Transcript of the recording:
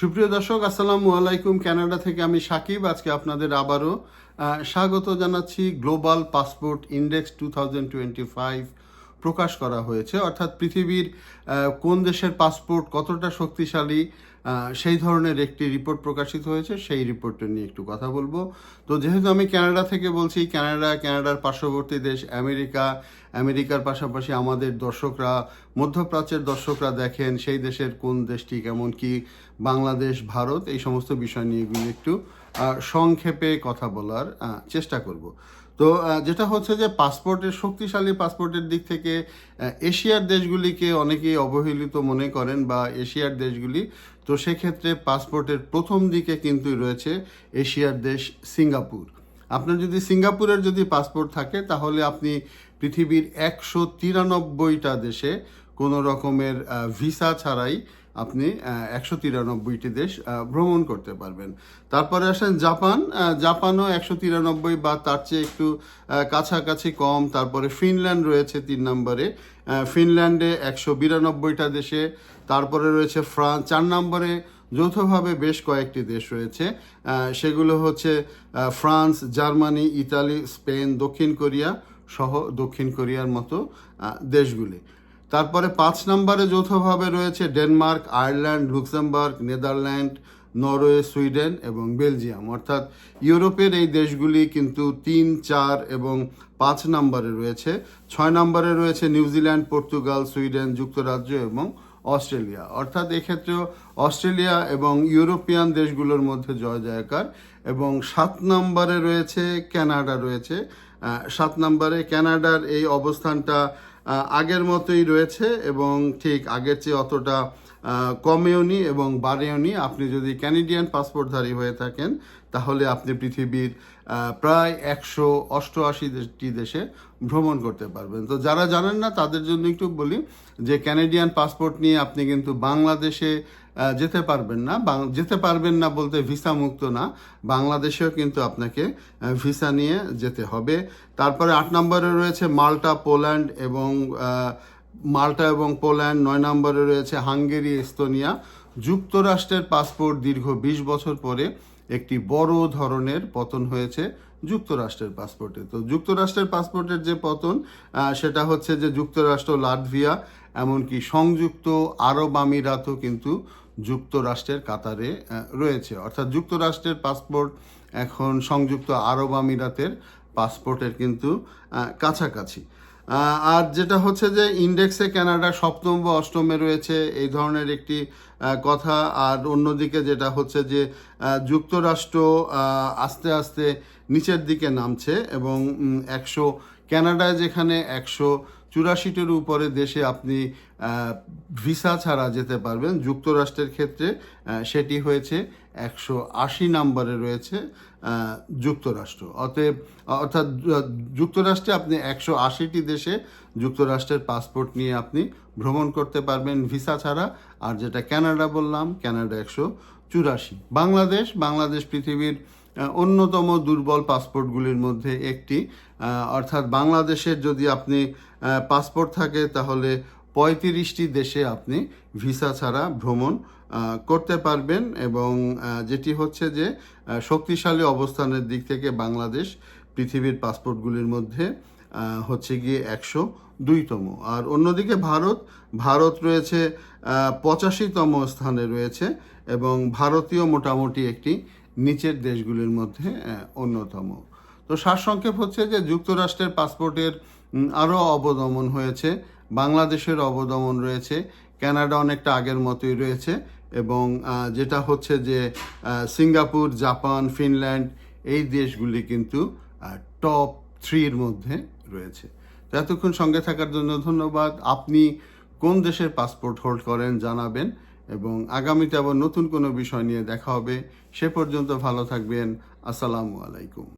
সুপ্রিয় দর্শক, আসসালামু আলাইকুম। কানাডা থেকে আমি সাকিব। আজকে আপনাদের আবারও স্বাগত জানাচ্ছি। গ্লোবাল পাসপোর্ট ইন্ডেক্স টু প্রকাশ করা হয়েছে। অর্থাৎ পৃথিবীর কোন দেশের পাসপোর্ট কতটা শক্তিশালী সেই ধরনের একটি রিপোর্ট প্রকাশিত হয়েছে, সেই রিপোর্টটা নিয়ে একটু কথা বলব। তো যেহেতু আমি কানাডা থেকে বলছি কানাডা কানাডার পার্শ্ববর্তী দেশ আমেরিকা, আমেরিকার পাশাপাশি আমাদের দর্শকরা, মধ্যপ্রাচ্যের দর্শকরা দেখেন সেই দেশের কোন দেশটি কেমন কি, বাংলাদেশ, ভারত, এই সমস্ত বিষয় নিয়ে এগুলো একটু সংক্ষেপে কথা বলার চেষ্টা করব। তো যেটা হচ্ছে যে পাসপোর্টের, শক্তিশালী পাসপোর্টের দিক থেকে এশিয়ার দেশগুলিকে অনেকেই অবহেলিত মনে করেন বা এশিয়ার দেশগুলি তো সেক্ষেত্রে পাসপোর্টের প্রথম দিকে কিন্তু রয়েছে এশিয়ার দেশ সিঙ্গাপুর। আপনার যদি সিঙ্গাপুরের যদি পাসপোর্ট থাকে, তাহলে আপনি পৃথিবীর একশো তিরানব্বইটা দেশে কোনো রকমের ভিসা ছাড়াই আপনি একশো তিরানব্বইটি দেশ ভ্রমণ করতে পারবেন। তারপরে আসেন জাপান। জাপানও একশো তিরানব্বই বা তার চেয়ে একটু কাছাকাছি কম। তারপরে ফিনল্যান্ড রয়েছে তিন নম্বরে। ফিনল্যান্ডে একশো বিরানব্বইটা দেশে। তারপরে রয়েছে ফ্রান্স চার নম্বরে। যৌথভাবে বেশ কয়েকটি দেশ রয়েছে। সেগুলো হচ্ছে ফ্রান্স, জার্মানি, ইতালি, স্পেন, দক্ষিণ কোরিয়া সহ দক্ষিণ কোরিয়ার মতো দেশগুলি। তারপরে পাঁচ নম্বরে যৌথভাবে রয়েছে Denmark, Ireland, Luxembourg, Netherland, Norway, Sweden এবং বেলজিয়াম। অর্থাৎ ইউরোপের এই দেশগুলি কিন্তু তিন, চার এবং পাঁচ নম্বরে রয়েছে। ছয় নম্বরে রয়েছে নিউজিল্যান্ড পর্তুগাল, সুইডেন, যুক্তরাজ্য এবং অস্ট্রেলিয়া। অর্থাৎ এক্ষেত্রেও অস্ট্রেলিয়া এবং ইউরোপিয়ান দেশগুলোর মধ্যে জয় জয়কার এবং সাত নম্বরে রয়েছে, কানাডা রয়েছে। সাত নম্বরে ক্যানাডার এই অবস্থানটা আগের মতোই রয়েছে এবং ঠিক আগের চেয়ে অতটা কমেওনি এবং বাড়েওনি আপনি যদি ক্যানেডিয়ান পাসপোর্টধারী হয়ে থাকেন, তাহলে আপনি পৃথিবীর প্রায় একশো অষ্টআশিটি দেশে ভ্রমণ করতে পারবেন। তো যারা জানেন না, তাদের জন্য একটু বলি যে ক্যানেডিয়ান পাসপোর্ট নিয়ে আপনি কিন্তু বাংলাদেশে যেতে পারবেন না। যেতে পারবেন না বলতে ভিসা মুক্ত না। বাংলাদেশেও কিন্তু আপনাকে ভিসা নিয়ে যেতে হবে। তারপরে আট নম্বরে রয়েছে মাল্টা, পোল্যান্ড এবং মাল্টা এবং পোল্যান্ড, নয় নম্বরে রয়েছে হাঙ্গেরি, এস্তোনিয়া। যুক্তরাষ্ট্রের পাসপোর্ট দীর্ঘ বিশ বছর পরে একটি বড় ধরনের পতন হয়েছে যুক্তরাষ্ট্রের পাসপোর্টে। তো যুক্তরাষ্ট্রের পাসপোর্টের যে পতন সেটা হচ্ছে যে যুক্তরাষ্ট্র, লাটভিয়া, এমনকি সংযুক্ত আরব আমিরাতও কিন্তু যুক্তরাষ্ট্রের কাতারে রয়েছে। অর্থাৎ যুক্তরাষ্ট্রের পাসপোর্ট এখন সংযুক্ত আরব আমিরাতের পাসপোর্টের কিন্তু কাছাকাছি। আর যেটা হচ্ছে যে ইন্ডেক্সে কানাডা সপ্তম বা অষ্টমে রয়েছে, এই ধরনের একটি কথা। আর অন্যদিকে যেটা হচ্ছে যে যুক্তরাষ্ট্র আস্তে আস্তে নিচের দিকে নামছে এবং একশো কানাডায় যেখানে একশো চুরাশিটির উপরে দেশে আপনি ভিসা ছাড়া যেতে পারবেন। যুক্তরাষ্ট্রের ক্ষেত্রে সেটি হয়েছে একশো আশি নম্বরে রয়েছে যুক্তরাষ্ট্র। অতএব, অর্থাৎ যুক্তরাষ্ট্রে আপনি একশো আশিটি দেশে যুক্তরাষ্ট্রের পাসপোর্ট নিয়ে আপনি ভ্রমণ করতে পারবেন ভিসা ছাড়া। আর যেটা ক্যানাডা বললাম কানাডা একশো চুরাশি। বাংলাদেশ বাংলাদেশ পৃথিবীর অন্যতম দুর্বল পাসপোর্টগুলির মধ্যে একটি। অর্থাৎ বাংলাদেশের যদি আপনি পাসপোর্ট থাকে, তাহলে পঁয়ত্রিশটি দেশে আপনি ভিসা ছাড়া ভ্রমণ করতে পারবেন এবং যেটি হচ্ছে যে শক্তিশালী অবস্থানের দিক থেকে বাংলাদেশ পৃথিবীর পাসপোর্টগুলির মধ্যে হচ্ছে গিয়ে একশো দুইতম। আর অন্যদিকে ভারত ভারত রয়েছে পঁচাশিতম স্থানে রয়েছে এবং ভারতীয় মোটামুটি একটি নিচের দেশগুলির মধ্যে অন্যতম। তো সারসংক্ষেপ হচ্ছে যে যুক্তরাষ্ট্রের পাসপোর্টের আরও অবদমন হয়েছে, বাংলাদেশের অবদমন রয়েছে ক্যানাডা অনেকটা আগের মতোই রয়েছে এবং যেটা হচ্ছে যে সিঙ্গাপুর, জাপান, ফিনল্যান্ড এই দেশগুলি কিন্তু টপ থ্রির মধ্যে রয়েছে। তো এতক্ষণ সঙ্গে থাকার জন্য ধন্যবাদ। আপনি কোন দেশের পাসপোর্ট হোল্ড করেন জানাবেন। এবং আগামীতে আবার নতুন কোনো বিষয় নিয়ে দেখা হবে। সে পর্যন্ত ভালো থাকবেন। আসসালামু আলাইকুম।